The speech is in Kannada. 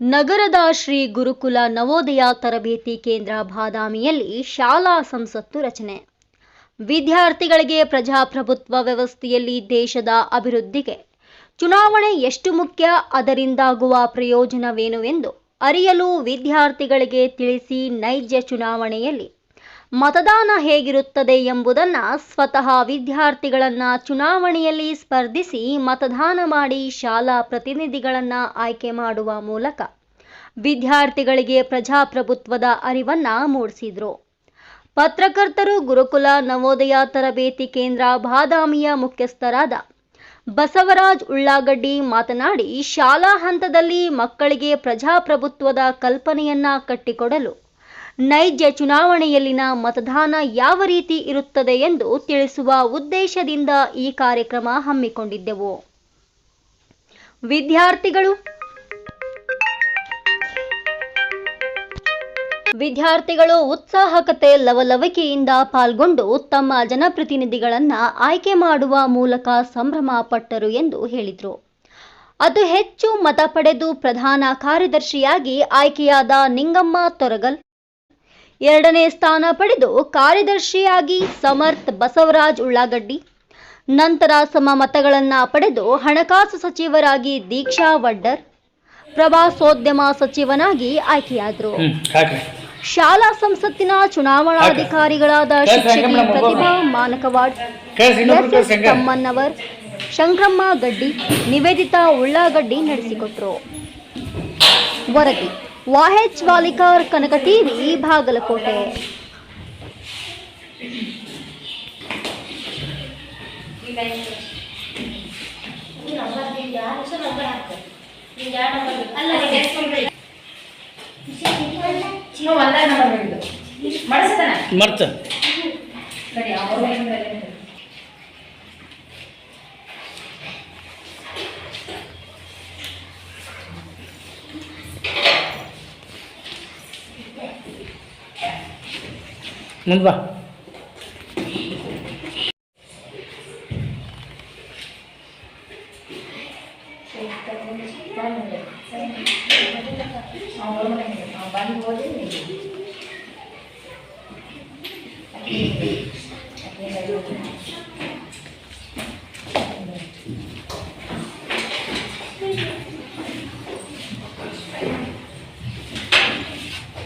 ನಗರದ ಶ್ರೀ ಗುರುಕುಲ ನವೋದಯ ತರಬೇತಿ ಕೇಂದ್ರ ಬಾದಾಮಿಯಲ್ಲಿ ಶಾಲಾ ಸಂಸತ್ತು ರಚನೆ. ವಿದ್ಯಾರ್ಥಿಗಳಿಗೆ ಪ್ರಜಾಪ್ರಭುತ್ವ ವ್ಯವಸ್ಥೆಯಲ್ಲಿ ದೇಶದ ಅಭಿವೃದ್ಧಿಗೆ ಚುನಾವಣೆ ಎಷ್ಟು ಮುಖ್ಯ, ಅದರಿಂದಾಗುವ ಪ್ರಯೋಜನವೇನು ಎಂದು ಅರಿಯಲು ವಿದ್ಯಾರ್ಥಿಗಳಿಗೆ ತಿಳಿಸಿ ನೈಜ ಚುನಾವಣೆಯಲ್ಲಿ ಮತದಾನ ಹೇಗಿರುತ್ತದೆ ಎಂಬುದನ್ನು ಸ್ವತಃ ವಿದ್ಯಾರ್ಥಿಗಳನ್ನು ಚುನಾವಣೆಯಲ್ಲಿ ಸ್ಪರ್ಧಿಸಿ ಮತದಾನ ಮಾಡಿ ಶಾಲಾ ಪ್ರತಿನಿಧಿಗಳನ್ನು ಆಯ್ಕೆ ಮಾಡುವ ಮೂಲಕ ವಿದ್ಯಾರ್ಥಿಗಳಿಗೆ ಪ್ರಜಾಪ್ರಭುತ್ವದ ಅರಿವನ್ನ ಮೂಡಿಸಿದ್ರು. ಪತ್ರಕರ್ತರು ಗುರುಕುಲ ನವೋದಯ ತರಬೇತಿ ಕೇಂದ್ರ ಬಾದಾಮಿಯ ಮುಖ್ಯಸ್ಥರಾದ ಬಸವರಾಜ್ ಉಳ್ಳಾಗಡ್ಡಿ ಮಾತನಾಡಿ, ಶಾಲಾ ಹಂತದಲ್ಲಿ ಮಕ್ಕಳಿಗೆ ಪ್ರಜಾಪ್ರಭುತ್ವದ ಕಲ್ಪನೆಯನ್ನ ಕಟ್ಟಿಕೊಡಲು ನೈಜ ಚುನಾವಣೆಯಲ್ಲಿನ ಮತದಾನ ಯಾವ ರೀತಿ ಇರುತ್ತದೆ ಎಂದು ತಿಳಿಸುವ ಉದ್ದೇಶದಿಂದ ಈ ಕಾರ್ಯಕ್ರಮ ಹಮ್ಮಿಕೊಂಡಿದ್ದೆವು. ವಿದ್ಯಾರ್ಥಿಗಳು ವಿದ್ಯಾರ್ಥಿಗಳು ಉತ್ಸಾಹಕತೆ ಲವಲವಿಕೆಯಿಂದ ಪಾಲ್ಗೊಂಡು ತಮ್ಮ ಜನಪ್ರತಿನಿಧಿಗಳನ್ನ ಆಯ್ಕೆ ಮಾಡುವ ಮೂಲಕ ಸಂಭ್ರಮ ಪಟ್ಟರು ಎಂದು ಹೇಳಿದರು. ಅದು ಹೆಚ್ಚು ಮತ ಪಡೆದು ಪ್ರಧಾನ ಕಾರ್ಯದರ್ಶಿಯಾಗಿ ಆಯ್ಕೆಯಾದ ನಿಂಗಮ್ಮ ತೊರಗಲ್ ಎರಡನೇ ಸ್ಥಾನ ಪಡೆದು ಕಾರ್ಯದರ್ಶಿಯಾಗಿ ಸಮರ್ಥ್ ಬಸವರಾಜ್ ಉಳ್ಳಾಗಡ್ಡಿ. ನಂತರ ಸಮ ಮತಗಳನ್ನು ಪಡೆದು ಹಣಕಾಸು ಸಚಿವರಾಗಿ ದೀಕ್ಷಾ ವಡ್ಡರ್. ಪ್ರವಾಸೋದ್ಯಮ ಸಚಿವನಾಗಿ ಆಯ್ಕೆಯಾದರು. ಶಾಲಾ ಸಂಸತ್ತಿನ ಚುನಾವಣಾಧಿಕಾರಿಗಳಾದ ಶಿಕ್ಷಕಿ ಪ್ರತಿಭಾ ಮಾನಕವಾಡ್ ತಮ್ಮನ್ನವರ್ ಶಂಕ್ರಮ್ಮ ಗಡ್ಡಿ ನಿವೇದಿತಾ ಉಳ್ಳಾಗಡ್ಡಿ ನಡೆಸಿಕೊಟ್ರು. ವರದಿ. ವಾಹೆಚ್ ವಾಲಿಕಾರ್ ಕನಕ ಟಿವಿ ಬಾಗಲಕೋಟೆ ಮರ್ತ ಮುಂದೆ ಬಾ